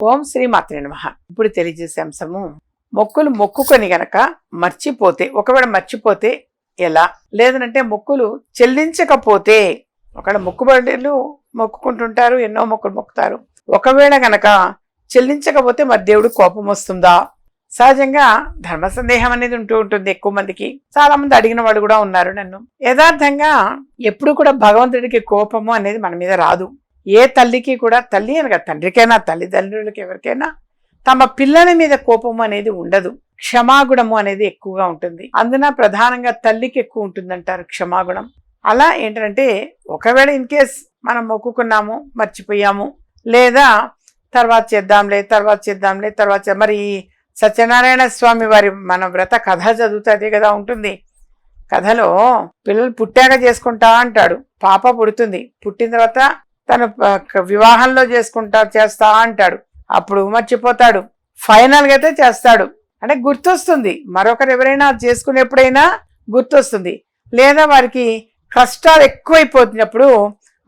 ఓం శ్రీ మాత్రే నమ. ఇప్పుడు తెలియజేసే అంశము మొక్కులు మొక్కుకొని గనక మర్చిపోతే ఒకవేళ మర్చిపోతే ఎలా? లేదనంటే మొక్కులు చెల్లించకపోతే ఒకవేళ మొక్కుబడులు మొక్కుకుంటుంటారు ఎన్నో మొక్కులు మొక్కుతారు. ఒకవేళ గనక చెల్లించకపోతే మరి దేవుడు కోపం వస్తుందా? సహజంగా ధర్మ సందేహం అనేది ఉంటూ ఉంటుంది ఎక్కువ మందికి. చాలా మంది అడిగిన వాళ్ళు కూడా ఉన్నారు నన్ను. యథార్థంగా ఎప్పుడు కూడా భగవంతుడికి కోపము అనేది మన మీద రాదు. ఏ తల్లికి కూడా తల్లి అనగా తండ్రికైనా తల్లిదండ్రులకి ఎవరికైనా తమ పిల్లల మీద కోపము అనేది ఉండదు. క్షమాగుణము అనేది ఎక్కువగా ఉంటుంది. అందున ప్రధానంగా తల్లికి ఎక్కువ ఉంటుందంటారు క్షమాగుణం. అలా ఏంటంటే ఒకవేళ ఇన్ కేస్ మనం మొక్కుకున్నాము మర్చిపోయాము లేదా తర్వాత చేద్దాంలే తర్వాత చేద్దాంలే తర్వాత మరి సత్యనారాయణ స్వామి వారి మన వ్రత కథ చదివితే అదే కదా ఉంటుంది. కథలో పిల్లలు పుట్టాక చేసుకుంటా అంటాడు. పాప పుడుతుంది. పుట్టిన తర్వాత తను వివాహంలో చేసుకుంటా చేస్తా అంటాడు. అప్పుడు మర్చిపోతాడు. ఫైనల్గా అయితే చేస్తాడు. అంటే గుర్తొస్తుంది. మరొకరు ఎవరైనా చేసుకునేప్పుడైనా గుర్తొస్తుంది. లేదా వారికి కష్టాలు ఎక్కువైపోతున్నప్పుడు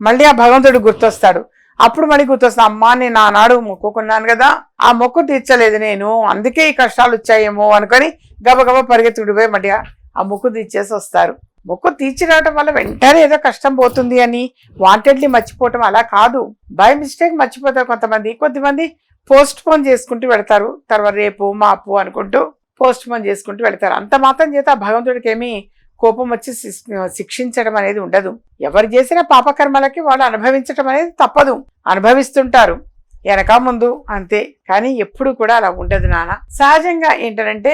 మళ్ళీ ఆ భగవంతుడు గుర్తొస్తాడు. అప్పుడు మళ్ళీ గుర్తొస్తుంది. అమ్మా నేను ఆనాడు మొక్కుకున్నాను కదా. ఆ మొక్కు తీర్చలేదు నేను. అందుకే ఈ కష్టాలు వచ్చాయేమో అనుకొని గబగబా పరిగెత్తుడిపోయి మళ్ళీ ఆ మొక్కు తీర్చేసి వస్తారు. మొక్కు తీర్చిరావటం వల్ల వెంటనే ఏదో కష్టం పోతుంది అని వాంటెడ్లీ మర్చిపోవటం అలా కాదు. బై మిస్టేక్ మర్చిపోతారు కొంతమంది. కొద్దిమంది పోస్ట్ పోన్ చేసుకుంటూ పెడతారు తర్వాత రేపు మాపు అనుకుంటూ పోస్ట్ పోన్ చేసుకుంటూ పెడతారు అంత మాత్రం చేత ఆ భగవంతుడికి ఏమీ కోపం వచ్చి శిక్షించడం అనేది ఉండదు. ఎవరు చేసిన పాపకర్మలకి వాళ్ళు అనుభవించడం అనేది తప్పదు. అనుభవిస్తుంటారు. వెనక ముందు అంతే. కానీ ఎప్పుడు కూడా అలా ఉండదు నాన్న. సహజంగా ఏంటంటే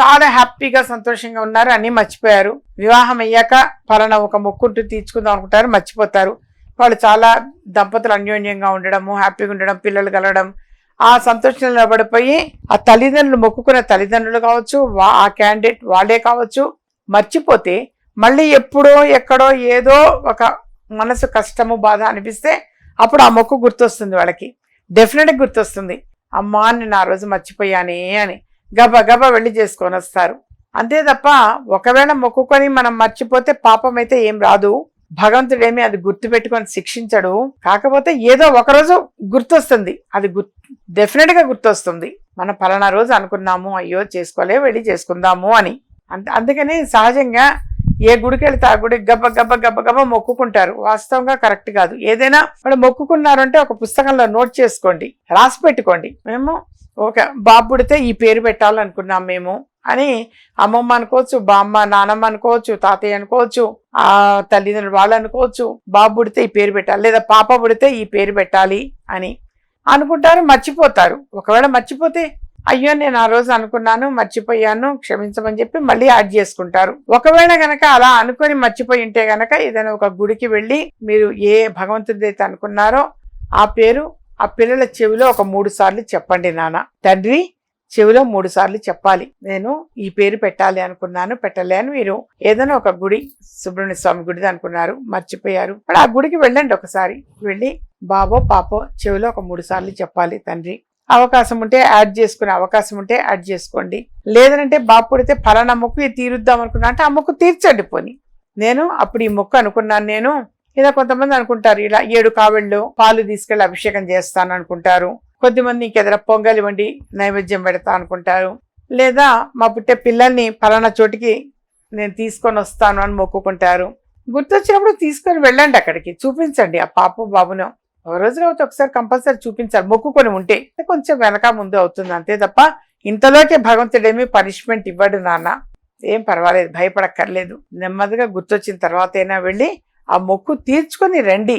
చాలా హ్యాపీగా సంతోషంగా ఉన్నారు అన్ని మర్చిపోయారు. వివాహం అయ్యాక పలానా ఒక మొక్కుంటూ తీర్చుకుందాం అనుకుంటారు మర్చిపోతారు. వాళ్ళు చాలా దంపతులు అన్యోన్యంగా ఉండడము హ్యాపీగా ఉండడం పిల్లలు కలగడం ఆ సంతోషంలో నిలబడిపోయి ఆ తల్లిదండ్రులు మొక్కుకున్న తల్లిదండ్రులు కావచ్చు వా- ఆ క్యాండిడేట్ వాళ్ళే కావచ్చు మర్చిపోతే మళ్ళీ ఎప్పుడో ఎక్కడో ఏదో ఒక మనసు కష్టము బాధ అనిపిస్తే అప్పుడు ఆ మొక్కు గుర్తొస్తుంది వాళ్ళకి. డెఫినెట్గా గుర్తొస్తుంది. అమ్మా నేను ఆ రోజు మర్చిపోయానే అని. గబ గబ వెళ్ళి చేసుకొని వస్తారు. అంతే తప్ప ఒకవేళ మొక్కుకొని మనం మర్చిపోతే పాపం అయితే ఏం రాదు. భగవంతుడేమి అది గుర్తు పెట్టుకొని శిక్షించడు. కాకపోతే ఏదో ఒకరోజు గుర్తొస్తుంది. అది గుర్ డెఫినెట్గా గుర్తొస్తుంది. మనం పలానా రోజు అనుకున్నాము అయ్యో చేసుకోలే వెళ్ళి చేసుకుందాము అని. అంత అందుకని సహజంగా ఏ గుడికి వెళ్తే ఆ గుడికి గబ్బ గబ్బ గబ్బ గబ్బ మొక్కుకుంటారు. వాస్తవంగా కరెక్ట్ కాదు. ఏదైనా వాళ్ళు మొక్కుకున్నారంటే ఒక పుస్తకంలో నోట్ చేసుకోండి రాసి పెట్టుకోండి. మేము ఒక బాబు పుడితే ఈ పేరు పెట్టాలనుకున్నాం మేము అని అమ్మమ్మ అనుకోవచ్చు బామ్మ నానమ్మ అనుకోవచ్చు తాతయ్య అనుకోవచ్చు ఆ తల్లిదండ్రులు వాళ్ళు అనుకోవచ్చు బాబు పుడితే ఈ పేరు పెట్టాలి లేదా పాప పుడితే ఈ పేరు పెట్టాలి అని అనుకుంటారు మర్చిపోతారు. ఒకవేళ మర్చిపోతే అయ్యో నేను ఆ రోజు అనుకున్నాను మర్చిపోయాను క్షమించమని చెప్పి మళ్ళీ యాడ్ చేసుకుంటారు. ఒకవేళ గనక అలా అనుకొని మర్చిపోయి ఉంటే గనక ఏదైనా ఒక గుడికి వెళ్ళి మీరు ఏ భగవంతుడి అయితే అనుకున్నారో ఆ పేరు ఆ పిల్లల చెవిలో ఒక మూడు సార్లు చెప్పండి నాన్న. తండ్రి చెవిలో మూడు సార్లు చెప్పాలి. నేను ఈ పేరు పెట్టాలి అనుకున్నాను పెట్టలేను మీరు. ఏదైనా ఒక గుడి సుబ్రహ్మణ్య స్వామి గుడిది అనుకున్నారు మర్చిపోయారు. ఆ గుడికి వెళ్ళండి ఒకసారి. వెళ్ళి బాబో పాపో చెవిలో ఒక మూడు సార్లు చెప్పాలి తండ్రి. అవకాశం ఉంటే యాడ్ చేసుకునే అవకాశం ఉంటే యాడ్ చేసుకోండి. లేదంటే బాబు పుడితే ఫలానా మొక్కు తీరుద్దాం అనుకున్నా అంటే ఆ మొక్కు తీర్చండి పోని. నేను అప్పుడు ఈ మొక్కు అనుకున్నాను నేను. ఇలా కొంతమంది అనుకుంటారు ఇలా ఏడు కావెళ్ళు పాలు తీసుకెళ్ళి అభిషేకం చేస్తాను అనుకుంటారు. కొద్దిమంది ఇంకెదర పొంగలి వండి నైవేద్యం పెడతా అనుకుంటారు. లేదా మా పుట్టే పిల్లల్ని ఫలానా చోటికి నేను తీసుకొని వస్తాను అని మొక్కుకుంటారు. గుర్తొచ్చినప్పుడు తీసుకొని వెళ్ళండి అక్కడికి. చూపించండి ఆ పాప బాబును. రోజు కాబట్టి ఒకసారి కంపల్సరీ చూపించాలి. మొక్కుకొని ఉంటే కొంచెం వెనక ముందు అవుతుంది. అంతే తప్ప ఇంతలోకే భగవంతుడేమీ పనిష్మెంట్ ఇవ్వడు నాన్న. ఏం పర్వాలేదు భయపడక్కర్లేదు. నెమ్మదిగా గుర్తొచ్చిన తర్వాత అయినా వెళ్ళి ఆ మొక్కు తీర్చుకొని రండి.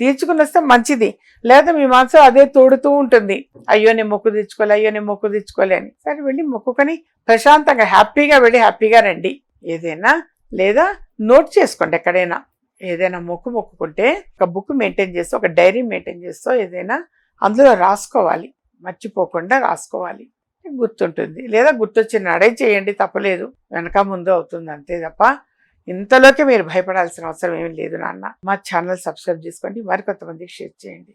తీర్చుకుని వస్తే మంచిది. లేదా మీ మనసు అదే తోడుతూ ఉంటుంది. అయ్యో నేను మొక్కు తెచ్చుకోలే అయ్యో నేను మొక్కు తెచ్చుకోలే అని. సరే వెళ్ళి మొక్కుకొని ప్రశాంతంగా హ్యాపీగా వెళ్ళి హ్యాపీగా రండి. ఏదైనా లేదా నోట్ చేసుకోండి ఎక్కడైనా. ఏదైనా మొక్కు మొక్కుకుంటే ఒక బుక్ మెయింటైన్ చేస్తూ ఒక డైరీ మెయింటైన్ చేస్తూ ఏదైనా అందులో రాసుకోవాలి. మర్చిపోకుండా రాసుకోవాలి. గుర్తుంటుంది. లేదా గుర్తొచ్చిన నడే చేయండి తప్పలేదు. వెనక ముందు అవుతుంది అంతే తప్ప ఇంతలోకి మీరు భయపడాల్సిన అవసరం ఏమీ లేదు నాన్న. మా ఛానల్ సబ్స్క్రైబ్ చేసుకోండి. మరికొంతమందికి షేర్ చేయండి.